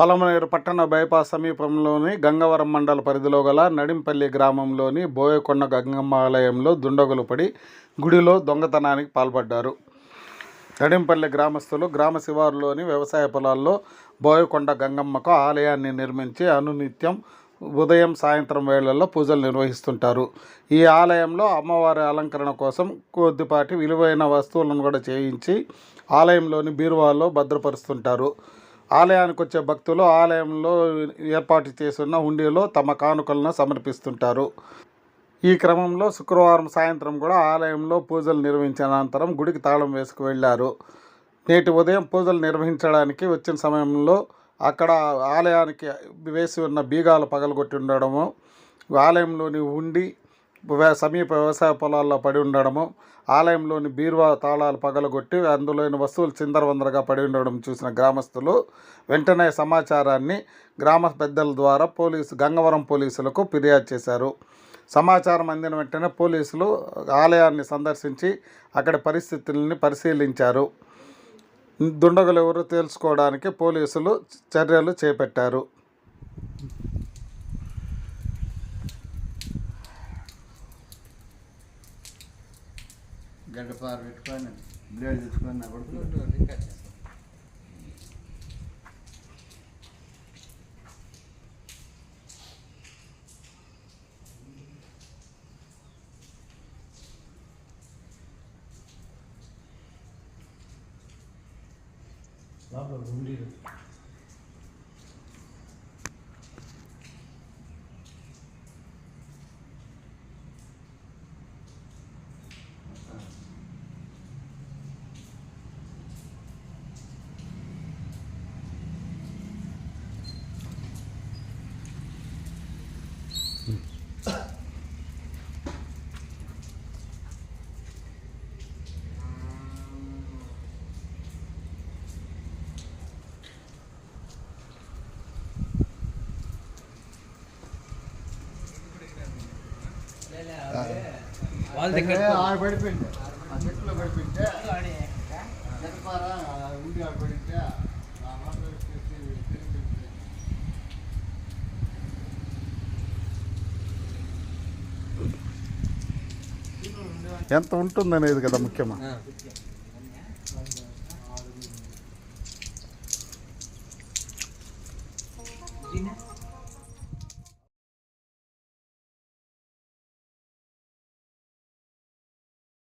పలమనేరు పట్టణ బైపాస్ సమీపంలోని గంగవరం మండల పరిధిలో గల నడింపల్లి గ్రామంలోని బోయకొండ గంగమ్మ ఆలయంలో దుండగులు పడి గుడిలో దొంగతనానికి పాల్పడ్డారు. నడింపల్లి గ్రామస్తులు గ్రామ శివారులోని వ్యవసాయ పొలాల్లో బోయకొండ గంగమ్మకు ఆలయాన్ని నిర్మించి అనునిత్యం ఉదయం సాయంత్రం వేళల్లో పూజలు నిర్వహిస్తుంటారు. ఈ ఆలయంలో అమ్మవారి అలంకరణ కోసం కొద్దిపాటి విలువైన వస్తువులను కూడా చేయించి ఆలయంలోని బీరువాలో భద్రపరుస్తుంటారు. ఆలయానికి వచ్చే భక్తులు ఆలయంలో ఏర్పాటు చేసిన హుండీలో తమ కానుకలను సమర్పిస్తుంటారు. ఈ క్రమంలో శుక్రవారం సాయంత్రం కూడా ఆలయంలో పూజలు నిర్వహించిన అనంతరం గుడికి తాళం వేసుకు వెళ్ళారు. నేటి ఉదయం పూజలు నిర్వహించడానికి వచ్చిన సమయంలో అక్కడ ఆలయానికి వేసి ఉన్న బీగాలు పగలగొట్టి ఉండడము ఆలయంలోని ఉండి సమీప వ్యవసాయ పొలాల్లో పడి ఉండడము ఆలయంలోని బీరువా తాళాలు పగలగొట్టి అందులోని వస్తువులు చిందరవందరగా పడి ఉండడం చూసిన గ్రామస్తులు వెంటనే సమాచారాన్ని గ్రామ పెద్దల ద్వారా పోలీసు గంగవరం పోలీసులకు ఫిర్యాదు చేశారు. సమాచారం అందిన వెంటనే పోలీసులు ఆలయాన్ని సందర్శించి అక్కడ పరిస్థితుల్ని పరిశీలించారు. దుండగులు ఎవరు తెలుసుకోవడానికి పోలీసులు చర్యలు చేపట్టారు. గడ్డపార పెట్టుకొని బ్లేడ్ తీసుకొని నా కొడుకు వాళ్ళ దగ్గర ఆడ పడిపోయింది ఆ చెట్టులో పడిపోయింటే జనపారా ఉండి ఆడ పడితే ఎంత ఉంటుందనేది కదా ముఖ్యమా Thank